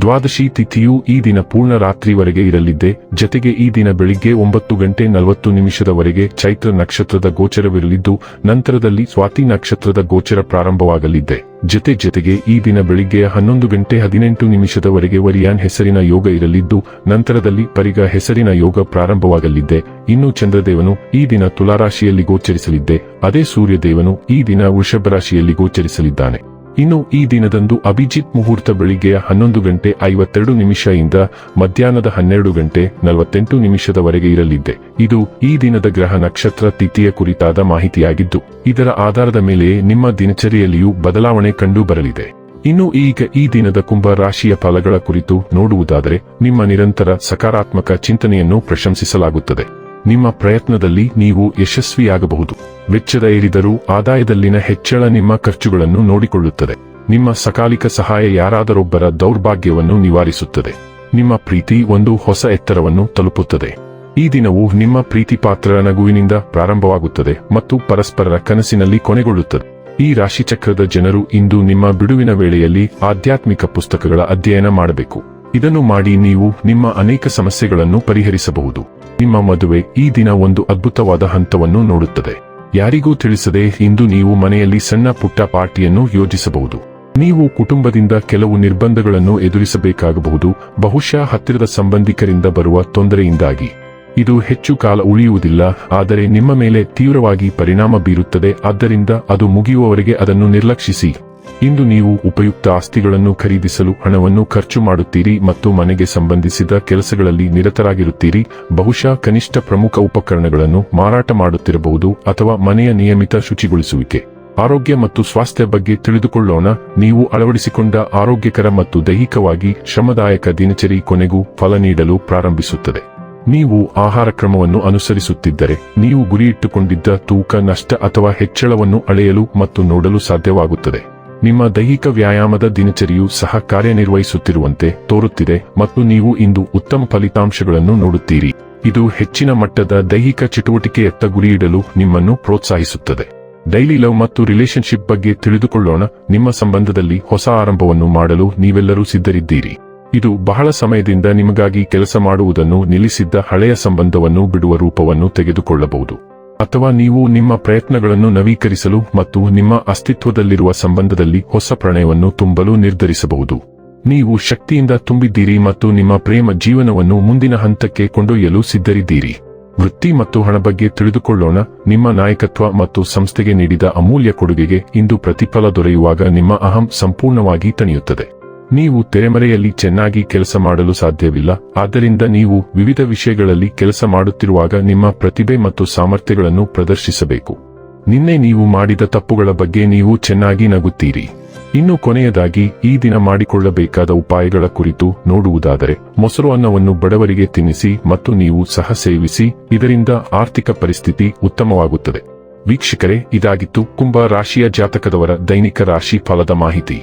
ದ್ವಾದಶಿ ತಿಥಿಯು ಈ ದಿನ ಪೂರ್ಣ ರಾತ್ರಿವರೆಗೆ ಇರಲಿದ್ದೆ, ಜತೆಗೆ ಈ ದಿನ ಬೆಳಿಗ್ಗೆ ಒಂಬತ್ತು ಗಂಟೆ ನಲವತ್ತು ನಿಮಿಷದವರೆಗೆ ಚೈತ್ರ ನಕ್ಷತ್ರದ ಗೋಚರವಿರಲಿದ್ದು, ನಂತರದಲ್ಲಿ ಸ್ವಾತಿ ನಕ್ಷತ್ರದ ಗೋಚರ ಪ್ರಾರಂಭವಾಗಲಿದ್ದೆ. ಜತೆ ಜತೆಗೆ ಈ ದಿನ ಬೆಳಿಗ್ಗೆ ಹನ್ನೊಂದು ಗಂಟೆ ಹದಿನೆಂಟು ನಿಮಿಷದವರೆಗೆ ವರಿಯಾನ್ ಹೆಸರಿನ ಯೋಗ ಇರಲಿದ್ದು, ನಂತರದಲ್ಲಿ ಪರಿಗ ಹೆಸರಿನ ಯೋಗ ಪ್ರಾರಂಭವಾಗಲಿದ್ದೆ. ಇನ್ನು ಚಂದ್ರದೇವನು ಈ ದಿನ ತುಲಾರಾಶಿಯಲ್ಲಿ ಗೋಚರಿಸಲಿದ್ದೆ, ಅದೇ ಸೂರ್ಯದೇವನು ಈ ದಿನ ವೃಷಭ ರಾಶಿಯಲ್ಲಿ ಗೋಚರಿಸಲಿದ್ದಾನೆ. ಇನ್ನು ಈ ದಿನದಂದು ಅಭಿಜಿತ್ ಮುಹೂರ್ತ ಬೆಳಿಗ್ಗೆಯ ಹನ್ನೊಂದು ಗಂಟೆ ಐವತ್ತೆರಡು ನಿಮಿಷದಿಂದ ಮಧ್ಯಾಹ್ನದ ಹನ್ನೆರಡು ಗಂಟೆ ನಲವತ್ತೆಂಟು ನಿಮಿಷದವರೆಗೆ ಇರಲಿದ್ದೆ. ಇದು ಈ ದಿನದ ಗ್ರಹ ನಕ್ಷತ್ರ ತಿಥಿಯ ಕುರಿತಾದ ಮಾಹಿತಿಯಾಗಿದ್ದು, ಇದರ ಆಧಾರದ ಮೇಲೆ ನಿಮ್ಮ ದಿನಚರಿಯಲ್ಲಿಯೂ ಬದಲಾವಣೆ ಕಂಡು ಬರಲಿದೆ. ಇನ್ನು ಈಗ ಈ ದಿನದ ಕುಂಭ ರಾಶಿಯ ಫಲಗಳ ಕುರಿತು ನೋಡುವುದಾದರೆ, ನಿಮ್ಮ ನಿರಂತರ ಸಕಾರಾತ್ಮಕ ಚಿಂತನೆಯನ್ನು ಪ್ರಶಂಸಿಸಲಾಗುತ್ತದೆ. ನಿಮ್ಮ ಪ್ರಯತ್ನದಲ್ಲಿ ನೀವು ಯಶಸ್ವಿಯಾಗಬಹುದು. ವೆಚ್ಚದ ಏರಿದರೂ ಆದಾಯದಲ್ಲಿನ ಹೆಚ್ಚಳ ನಿಮ್ಮ ಖರ್ಚುಗಳನ್ನು ನೋಡಿಕೊಳ್ಳುತ್ತದೆ. ನಿಮ್ಮ ಸಕಾಲಿಕ ಸಹಾಯ ಯಾರಾದರೊಬ್ಬರ ದೌರ್ಭಾಗ್ಯವನ್ನು ನಿವಾರಿಸುತ್ತದೆ. ನಿಮ್ಮ ಪ್ರೀತಿ ಒಂದು ಹೊಸ ಎತ್ತರವನ್ನು ತಲುಪುತ್ತದೆ. ಈ ದಿನವು ನಿಮ್ಮ ಪ್ರೀತಿ ಪಾತ್ರರ ನಗುವಿನಿಂದ ಪ್ರಾರಂಭವಾಗುತ್ತದೆ ಮತ್ತು ಪರಸ್ಪರರ ಕನಸಿನಲ್ಲಿ ಕೊನೆಗೊಳ್ಳುತ್ತದೆ. ಈ ರಾಶಿಚಕ್ರದ ಜನರು ಇಂದು ನಿಮ್ಮ ಬಿಡುವಿನ ವೇಳೆಯಲ್ಲಿ ಆಧ್ಯಾತ್ಮಿಕ ಪುಸ್ತಕಗಳ ಅಧ್ಯಯನ ಮಾಡಬೇಕು. ಇದನ್ನು ಮಾಡಿ ನೀವು ನಿಮ್ಮ ಅನೇಕ ಸಮಸ್ಯೆಗಳನ್ನು ಪರಿಹರಿಸಬಹುದು. ನಿಮ್ಮ ಮದುವೆ ಈ ದಿನ ಒಂದು ಅದ್ಭುತವಾದ ಹಂತವನ್ನು ನೋಡುತ್ತದೆ. ಯಾರಿಗೂ ತಿಳಿಸದೆ ಇಂದು ನೀವು ಮನೆಯಲ್ಲಿ ಸಣ್ಣ ಪುಟ್ಟ ಪಾರ್ಟಿಯನ್ನು ಯೋಜಿಸಬಹುದು. ನೀವು ಕುಟುಂಬದಿಂದ ಕೆಲವು ನಿರ್ಬಂಧಗಳನ್ನು ಎದುರಿಸಬೇಕಾಗಬಹುದು, ಬಹುಶಃ ಹತ್ತಿರದ ಸಂಬಂಧಿಕರಿಂದ ಬರುವ ತೊಂದರೆಯಿಂದಾಗಿ. ಇದು ಹೆಚ್ಚು ಕಾಲ ಉಳಿಯುವುದಿಲ್ಲ, ಆದರೆ ನಿಮ್ಮ ಮೇಲೆ ತೀವ್ರವಾಗಿ ಪರಿಣಾಮ ಬೀರುತ್ತದೆ, ಆದ್ದರಿಂದ ಅದು ಮುಗಿಯುವವರೆಗೆ ಅದನ್ನು ನಿರ್ಲಕ್ಷಿಸಿ. ಇಂದು ನೀವು ಉಪಯುಕ್ತ ಆಸ್ತಿಗಳನ್ನು ಖರೀದಿಸಲು ಹಣವನ್ನು ಖರ್ಚು ಮಾಡುತ್ತೀರಿ ಮತ್ತು ಮನೆಗೆ ಸಂಬಂಧಿಸಿದ ಕೆಲಸಗಳಲ್ಲಿ ನಿರತರಾಗಿರುತ್ತೀರಿ, ಬಹುಶಃ ಕನಿಷ್ಠ ಪ್ರಮುಖ ಉಪಕರಣಗಳನ್ನು ಮಾರಾಟ ಮಾಡುತ್ತಿರಬಹುದು ಅಥವಾ ಮನೆಯ ನಿಯಮಿತ ಶುಚಿಗೊಳಿಸುವಿಕೆ. ಆರೋಗ್ಯ ಮತ್ತು ಸ್ವಾಸ್ಥ್ಯ ಬಗ್ಗೆ ತಿಳಿದುಕೊಳ್ಳೋಣ, ನೀವು ಅಳವಡಿಸಿಕೊಂಡ ಆರೋಗ್ಯಕರ ಮತ್ತು ದೈಹಿಕವಾಗಿ ಶ್ರಮದಾಯಕ ದಿನಚರಿ ಕೊನೆಗೂ ಫಲ ನೀಡಲು ಪ್ರಾರಂಭಿಸುತ್ತದೆ. ನೀವು ಆಹಾರ ಕ್ರಮವನ್ನು ಅನುಸರಿಸುತ್ತಿದ್ದರೆ, ನೀವು ಗುರಿಯಿಟ್ಟುಕೊಂಡಿದ್ದ ತೂಕ, ನಷ್ಟ ಅಥವಾ ಹೆಚ್ಚಳವನ್ನು ಅಳೆಯಲು ಮತ್ತು ನೋಡಲು ಸಾಧ್ಯವಾಗುತ್ತದೆ. ನಿಮ್ಮ ದೈಹಿಕ ವ್ಯಾಯಾಮದ ದಿನಚರಿಯು ಸಹ ಕಾರ್ಯನಿರ್ವಹಿಸುತ್ತಿರುವಂತೆ ತೋರುತ್ತಿದೆ ಮತ್ತು ನೀವು ಇಂದು ಉತ್ತಮ ಫಲಿತಾಂಶಗಳನ್ನು ನೋಡುತ್ತೀರಿ. ಇದು ಹೆಚ್ಚಿನ ಮಟ್ಟದ ದೈಹಿಕ ಚಟುವಟಿಕೆಯತ್ತ ಗುರಿಯಿಡಲು ನಿಮ್ಮನ್ನು ಪ್ರೋತ್ಸಾಹಿಸುತ್ತದೆ. ಡೈಲಿ ಲವ್ ಮತ್ತು ರಿಲೇಶನ್ಶಿಪ್ ಬಗ್ಗೆ ತಿಳಿದುಕೊಳ್ಳೋಣ. ನಿಮ್ಮ ಸಂಬಂಧದಲ್ಲಿ ಹೊಸ ಆರಂಭವನ್ನು ಮಾಡಲು ನೀವೆಲ್ಲರೂ ಸಿದ್ಧರಿದ್ದೀರಿ. ಇದು ಬಹಳ ಸಮಯದಿಂದ ನಿಮಗಾಗಿ ಕೆಲಸ ಮಾಡುವುದನ್ನು ನಿಲ್ಲಿಸಿದ್ದ ಹಳೆಯ ಸಂಬಂಧವನ್ನು ಬಿಡುವ ರೂಪವನ್ನು ತೆಗೆದುಕೊಳ್ಳಬಹುದು. ಅಥವಾ ನೀವು ನಿಮ್ಮ ಪ್ರಯತ್ನಗಳನ್ನು ನವೀಕರಿಸಲು ಮತ್ತು ನಿಮ್ಮ ಅಸ್ತಿತ್ವದಲ್ಲಿರುವ ಸಂಬಂಧದಲ್ಲಿ ಹೊಸ ಪ್ರಣಯವನ್ನು ತುಂಬಲು ನಿರ್ಧರಿಸಬಹುದು. ನೀವು ಶಕ್ತಿಯಿಂದ ತುಂಬಿದ್ದೀರಿ ಮತ್ತು ನಿಮ್ಮ ಪ್ರೇಮ ಜೀವನವನ್ನು ಮುಂದಿನ ಹಂತಕ್ಕೆ ಕೊಂಡೊಯ್ಯಲು ಸಿದ್ಧರಿದ್ದೀರಿ. ವೃತ್ತಿ ಮತ್ತು ಹಣ ಬಗ್ಗೆ ತಿಳಿದುಕೊಳ್ಳೋಣ. ನಿಮ್ಮ ನಾಯಕತ್ವ ಮತ್ತು ಸಂಸ್ಥೆಗೆ ನೀಡಿದ ಅಮೂಲ್ಯ ಕೊಡುಗೆಗೆ ಇಂದು ಪ್ರತಿಫಲ ದೊರೆಯುವಾಗ ನಿಮ್ಮ ಅಹಂ ಸಂಪೂರ್ಣವಾಗಿ ತಣಿಯುತ್ತದೆ. ನೀವು ತೆರೆಮರೆಯಲ್ಲಿ ಚೆನ್ನಾಗಿ ಕೆಲಸ ಮಾಡಲು ಸಾಧ್ಯವಿಲ್ಲ. ಆದ್ದರಿಂದ ನೀವು ವಿವಿಧ ವಿಷಯಗಳಲ್ಲಿ ಕೆಲಸ ಮಾಡುತ್ತಿರುವಾಗ ನಿಮ್ಮ ಪ್ರತಿಭೆ ಮತ್ತು ಸಾಮರ್ಥ್ಯಗಳನ್ನು ಪ್ರದರ್ಶಿಸಬೇಕು. ನಿನ್ನೆ ನೀವು ಮಾಡಿದ ತಪ್ಪುಗಳ ಬಗ್ಗೆ ನೀವು ಚೆನ್ನಾಗಿ ನಗುತ್ತೀರಿ. ಇನ್ನು ಕೊನೆಯದಾಗಿ, ಈ ದಿನ ಮಾಡಿಕೊಳ್ಳಬೇಕಾದ ಉಪಾಯಗಳ ಕುರಿತು ನೋಡುವುದಾದರೆ, ಮೊಸರು ಅನ್ನವನ್ನು ಬಡವರಿಗೆ ತಿನ್ನಿಸಿ ಮತ್ತು ನೀವು ಸಹ ಸೇವಿಸಿ, ಇದರಿಂದ ಆರ್ಥಿಕ ಪರಿಸ್ಥಿತಿ ಉತ್ತಮವಾಗುತ್ತದೆ. ವೀಕ್ಷಕರೇ, ಇದಾಗಿತ್ತು ಕುಂಭ ರಾಶಿಯ ಜಾತಕದವರ ದೈನಿಕ ರಾಶಿ ಫಲದ ಮಾಹಿತಿ.